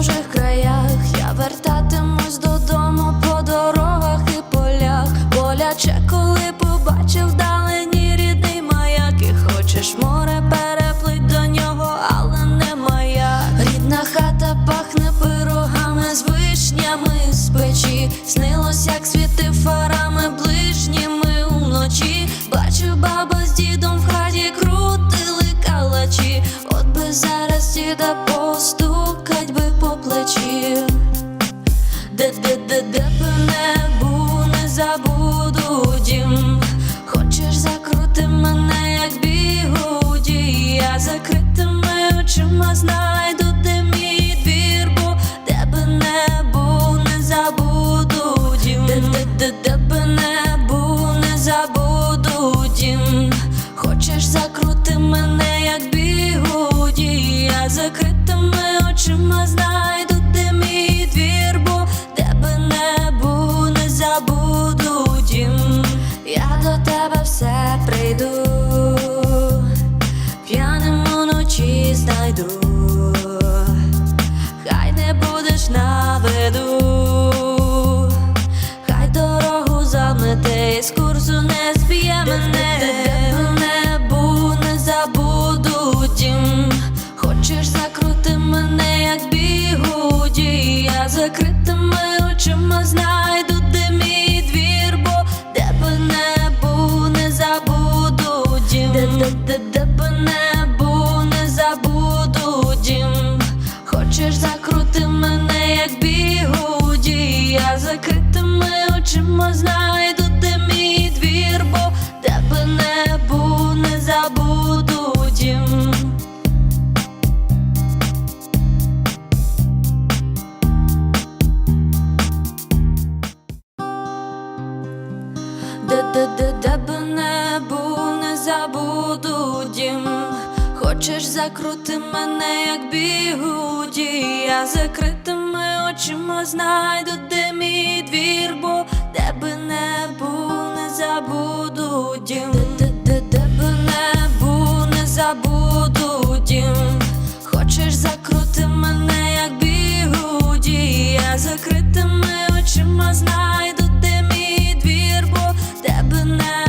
чужих краях, я вертатимусь додому по дорогах і полях. Боляче, коли побачив вдалені рідний маяк, і хочеш море переплить до нього, але не. Рідна хата пахне пирогами з вишнями з печі. Снилось, як світи би. Де, де, де, де не був, не забуду дім. Хочеш закрути мене, як бігуді, я закритими очима знайду, де мій двір, бо не був, не забуду. Хочеш закрути мене, як бігуді, я закритими очима знайду, очима знайду, де мій двір, бо де би не був, не забуду дім. Де, де, де, би не був, не забуду дім. Хочеш закрути мене, як бігуді, я закритими очима знайду, де мій двір, бо де би не був, не забуду дім. Де, би не був, не забуду дім. Хочеш закрути мене, як бігуді, я закритими очима знайду, де мій двір, бо де би не